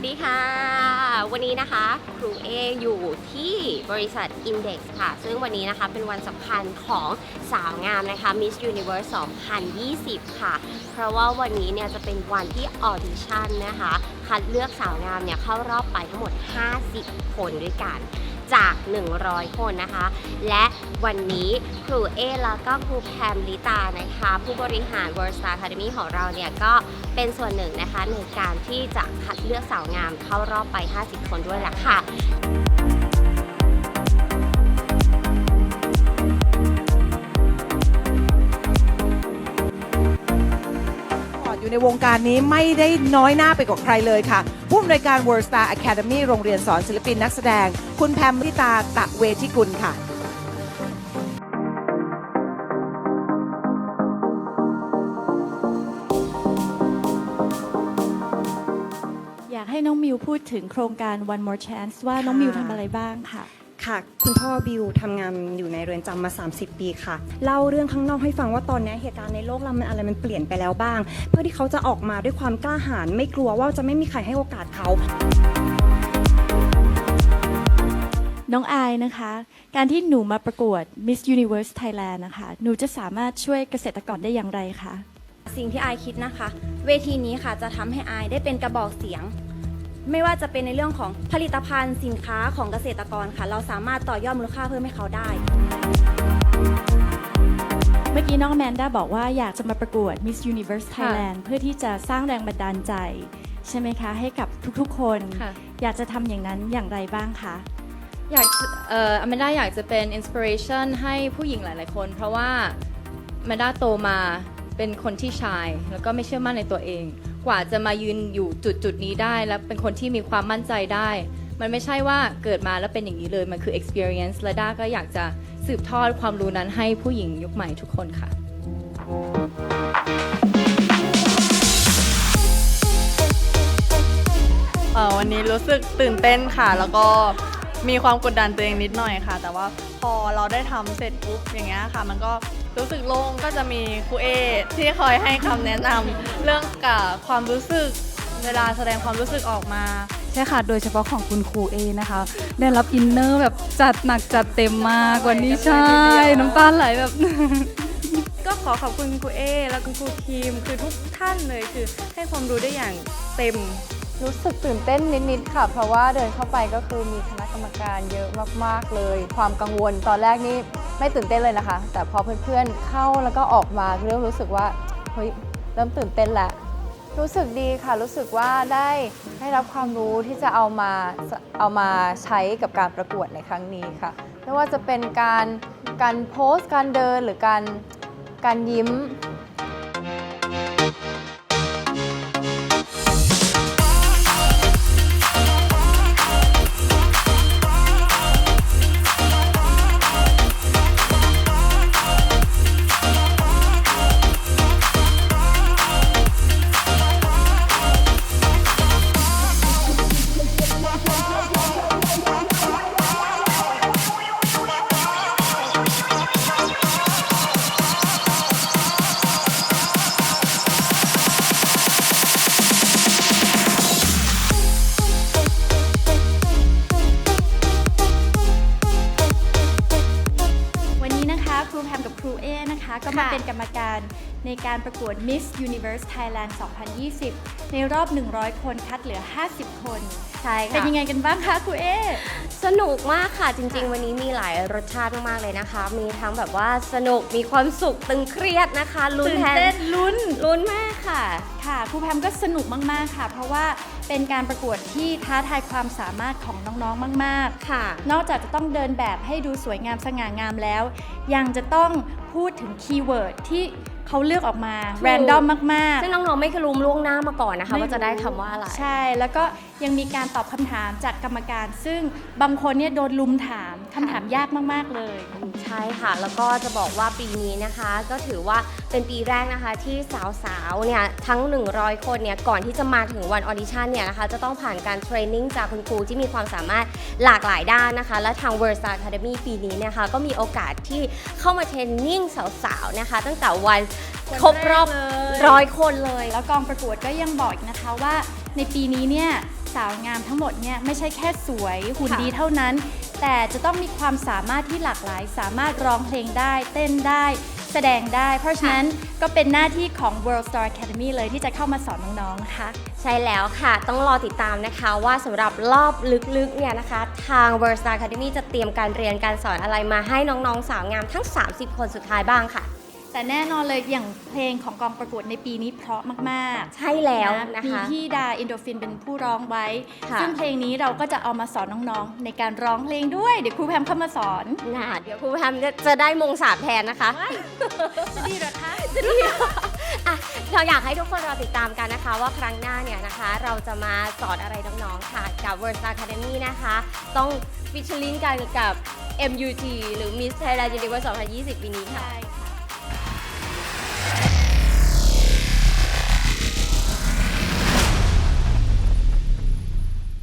วัสดีค่ะ วันนี้นะคะครูเออยู่ที่บริษัท Index ค่ะ ซึ่งวันนี้นะคะเป็นวันสำคัญของสาวงามนะคะ Miss Universe 2020 ค่ะ เพราะว่าวันนี้เนี่ยจะเป็นวันที่ออดิชั่นนะคะ คัดเลือกสาวงามเนี่ยเข้ารอบไปทั้งหมด 50 คนด้วยกัน จาก 100 คนนะคะ และวันนี้ครูเอแล้วก็ครูแพมลิตานะคะ ผู้บริหาร World Star Academy ของเราเนี่ย ก็เป็นส่วนหนึ่งนะคะในการที่จะคัดเลือกสาวงามเข้ารอบไป 50 คนด้วยแหละค่ะ อยู่ในวงการนี้ไม่ได้น้อยหน้าไปกว่าใครเลยค่ะ ผู้อำนวยการ World Star Academy โรงเรียนสอนศิลปินนักแสดง คุณแพมพิตาตะเวทิกุลค่ะอยากให้น้องมิวพูดถึงโครงการ One More Chance ว่าน้องมิวทำอะไรบ้างค่ะ ค่ะ คุณพ่อบิวทำงานอยู่ในเรือนจำมา 30 ปีค่ะ เล่าเรื่องข้างนอกให้ฟังว่าตอนนี้เหตุการณ์ในโลกเรามันอะไรมันเปลี่ยนไปแล้วบ้าง เพื่อที่เขาจะออกมาด้วยความกล้าหาญไม่กลัวว่าจะไม่มีใครให้โอกาสเขา น้องอายนะคะ การที่หนูมาประกวด Miss Universe Thailand นะคะ หนูจะสามารถช่วยเกษตรกรได้อย่างไรคะ สิ่งที่อายคิดนะคะ เวทีนี้ค่ะจะทำให้อายได้เป็นกระบอกเสียง ไม่ว่าจะเป็นในเรื่องของผลิตภัณฑ์สินค้าของเกษตรกรค่ะ เราสามารถต่อยอดมูลค่าเพิ่มให้เขาได้ เมื่อกี้น้องแมนด้าบอกว่าอยากจะมาประกวด Miss Universe Thailand เพื่อที่จะสร้างแรงบันดาลใจ ใช่ไหมคะ ให้กับทุกๆ คน ค่ะ อยากจะทำอย่างนั้นอย่างไรบ้างคะ อยากจะเอ่ออแมนด้าอยากจะเป็นอินสปิเรชันให้ผู้หญิงหลาย ๆ คน เพราะว่าอแมนด้าโตมาเป็นคนที่ชาย แล้วก็ไม่เชื่อมั่นในตัวเอง กว่าจะมายืนอยู่จุดจุดนี้ได้ แล้วเป็นคนที่มีความมั่นใจได้ มันไม่ใช่ว่าเกิดมาแล้วเป็นอย่างนี้เลย มันคือ experience และด้าก็อยากจะสืบทอดความรู้นั้นให้ผู้หญิงยุคใหม่ทุกคนค่ะ เอ่อวันนี้รู้สึกตื่นเต้นค่ะ แล้วก็มีความกดดันตัวเองนิดหน่อยค่ะ แต่ว่าพอเราได้ทำเสร็จปุ๊บอย่างเงี้ยค่ะ มันก็ รู้สึกโล่งก็จะมีครูเอที่คอยให้คำแนะนำเรื่องกับความรู้สึกเวลาแสดงความรู้สึกออกมา ใช่ค่ะ โดยเฉพาะของคุณครูเอนะคะ ได้รับอินเนอร์แบบจัดหนักจัดเต็มมากวันนี้ใช่ น้ำตาไหลแบบ ก็ขอขอบคุณครูเอแล้วก็ครูทีม คือทุกท่านเลยคือให้ความรู้ได้อย่างเต็ม รู้สึกตื่นเต้นนิด ๆ ค่ะ เพราะว่าเดินเข้าไปก็คือมีคณะกรรมการเยอะมาก ๆ เลย ความกังวลตอนแรกนี่ไม่ตื่นเต้นเลยนะคะ แต่พอเพื่อน ๆ เข้าแล้วก็ออกมาเริ่มรู้สึกว่าเฮ้ยเริ่มตื่นเต้นแหละรู้สึกดีค่ะ รู้สึกว่าได้ได้รับความรู้ที่จะเอามาเอามาใช้กับการประกวดในครั้งนี้ค่ะ ไม่ว่าจะเป็นการการโพสต์การเดินหรือการการยิ้ม เป็นกรรมการในการประกวด Miss Universe Thailand 2020 ในรอบ 100 คนคัดเหลือ 50 คน ใช่เป็นค่ะยังไงกันบ้างคะครูเอ สนุกมากค่ะจริง ๆ วันนี้มีหลายรสชาติมากๆเลยนะคะ มีทั้งแบบว่าสนุกมีความสุขตึงเครียดนะคะลุ้นตื่นแทนเต้นลุ้น ลุ้นมากค่ะ ค่ะครูแพมก็สนุกมาก ๆ ค่ะ เพราะว่าเป็นการประกวดที่ท้าทายความสามารถของน้องๆ มาก ค่ะ ๆ นอกจากจะต้องเดินแบบให้ดูสวยงามสง่างามแล้ว ยังจะต้องพูดถึงคีย์เวิร์ดที่ เขาเลือกออกมาถูกแรนดอมมากซึ่งน้องๆไม่เคยรู้ล่วงหน้ามาก่อนนะคะไม่ว่าจะได้คำว่าอะไรๆใช่ แล้วก็ยังมีการตอบคำถามจากกรรมการ ซึ่งบางคนเนี่ยโดนลุมถามคำถามยากมาก ๆ เลย ใช่ค่ะ แล้วก็จะบอกว่าปีนี้นะคะ ก็ถือว่าเป็นปีแรกนะคะที่สาวๆ เนี่ยทั้ง 100 คนเนี่ยก่อนที่จะมาถึงวันออดิชั่นเนี่ยนะคะจะต้องผ่านการเทรนนิ่งจากคุณครูที่มีความสามารถหลากหลายด้านนะคะ และทาง World Star Academy ปีนี้เนยนะคะก็มีโอกาสที่เข้ามาเทรนนิ่งสาวๆ นะคะ ตั้งแต่วัน ครบรอบร้อยคนเลย แล้วกองประกวดก็ยังบอกอีกนะคะว่า ในปีนี้เนี่ยสาวงามทั้งหมดเนี่ยไม่ใช่แค่สวยหุ่นค่ะดีเท่านั้น แต่จะต้องมีความสามารถที่หลากหลาย สามารถร้องเพลงได้ เต้นได้ แสดงได้ เพราะฉะนั้นก็เป็นหน้าที่ของ World Star Academy เลยที่จะเข้ามาสอนน้องๆนะคะ ใช่แล้วค่ะ ต้องรอติดตามนะคะว่าสำหรับรอบลึกๆเนี่ยนะคะ ทาง w o r l d Star Academy จะเตรียมการเรียนการสอนอะไรมาให้น้องๆ สาวงามทั้ง 30 คนสุดท้ายบ้างค่ะ แต่แน่นอนเลยอย่างเพลงของกองประกวดในปีนี้เพราะมากๆใช่แล้วนะคะมีพี่ดาอินโดฟินเป็นผู้ร้องไว้ค่ะซึ่งเพลงนี้เราก็จะเอามาสอนน้องๆ ในการร้องเพลงด้วย เดี๋ยวครูแพมเข้ามาสอนน่ะเดี๋ยวครูแพมจะจะได้มงสามแทนนะคะ จะดีเหรอคะจะดีอะเราอยากให้ทุกคนรอติดตามกันนะคะ ว่าครั้งหน้าเนี่ยนะคะ เราจะมาสอนอะไรน้องๆค่ะกับ World Star Academy นะคะ ต้องฟิชเชอร์ลิงกันกับ MUT หรือ Miss Thailand Universe 2020 ปีนี้ค่ะ